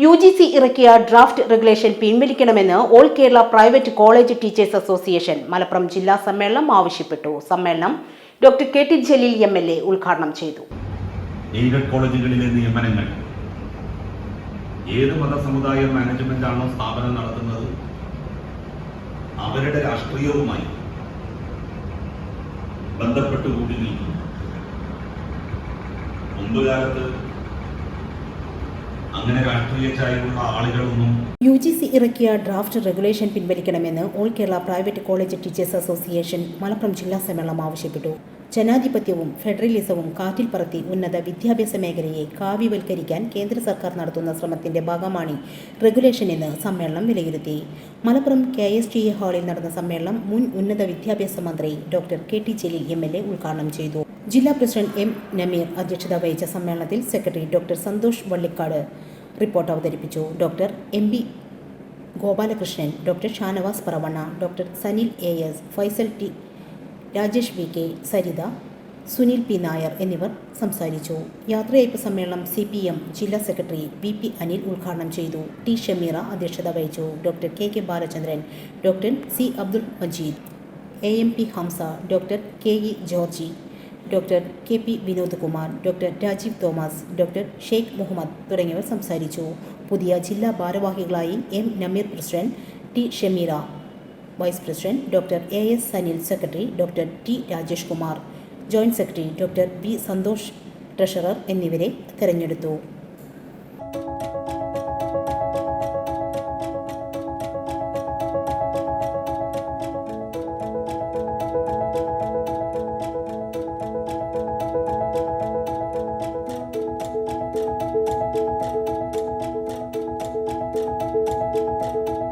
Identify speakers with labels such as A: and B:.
A: U G C ഇറക്കിയ draft regulation പിൻവലിക്കണമെന്ന് all Kerala private college teachers association Malappuram ജില്ലാ സമ്മേളനം ആവശ്യപ്പെട്ടു. സമ്മേളനം doctor K T Jaleel M L A ഉദ്ഘാടനം ചെയ്തു.
B: കോളേജുകളിലെ നിയമനങ്ങൾ ഏത് മതസമുദായ മാനേജ്മെന്റാണോ സ്ഥാപനം നടത്തുന്നത് അവരുടെ രാഷ്ട്രീയവുമായി ബന്ധപ്പെട്ടുകൂടി നിൽക്കുന്നു. മുമ്പ് കാലത്ത് അങ്ങനെ രാഷ്ട്രീയ ചായവുള്ള ആളുകളൊന്നും
A: യു ജി സി ഇറക്കിയ ഡ്രാഫ്റ്റ് റെഗുലേഷൻ പിൻവലിക്കണമെന്ന് all Kerala private college teachers association Malappuram ജില്ലാ സമ്മേളനം ആവശ്യപ്പെട്ടു. ജനാധിപത്യവും ഫെഡറലിസവും കാറ്റിൽ പറത്തി ഉന്നത വിദ്യാഭ്യാസ മേഖലയെ കാവ്യവൽക്കരിക്കാൻ കേന്ദ്ര സർക്കാർ നടത്തുന്ന ശ്രമത്തിന്റെ ഭാഗമാണ് റെഗുലേഷൻ എന്ന് സമ്മേളനം വിലയിരുത്തി. Malappuram K S T A ഹാളിൽ നടന്ന സമ്മേളനം മുൻ ഉന്നത വിദ്യാഭ്യാസ മന്ത്രി doctor K T Jaleel M L A ഉദ്ഘാടനം ചെയ്തു. ജില്ലാ പ്രസിഡന്റ് എം നമീർ അധ്യക്ഷത വഹിച്ച സമ്മേളനത്തിൽ secretary doctor Santhosh Vallikkad report അവതരിപ്പിച്ചു. Doctor M B Gopalakrishnan doctor Shanavas Paravanna doctor Sanil A S Faisal T Rajesh V K Saritha Sunil P Nair എന്നിവർ സംസാരിച്ചു. യാത്രയയപ്പ് സമ്മേളനം സി പി എം ജില്ലാ സെക്രട്ടറി വി പി അനിൽ ഉദ്ഘാടനം ചെയ്തു. T Shameera അധ്യക്ഷത വഹിച്ചു. Doctor K K Balachandran doctor C Abdul Majeed A M P Hamsa doctor K E Georgy doctor K P Vinod Kumar doctor Rajeev Thomas doctor Sheikh Muhammad തുടങ്ങിയവർ സംസാരിച്ചു. പുതിയ ജില്ലാ ഭാരവാഹികളായി M Nameer president T Shameera vice president doctor A S Sanil secretary doctor T Rajesh Kumar joint secretary doctor V Santhosh treasurer എന്നിവരെ തെരഞ്ഞെടുത്തു.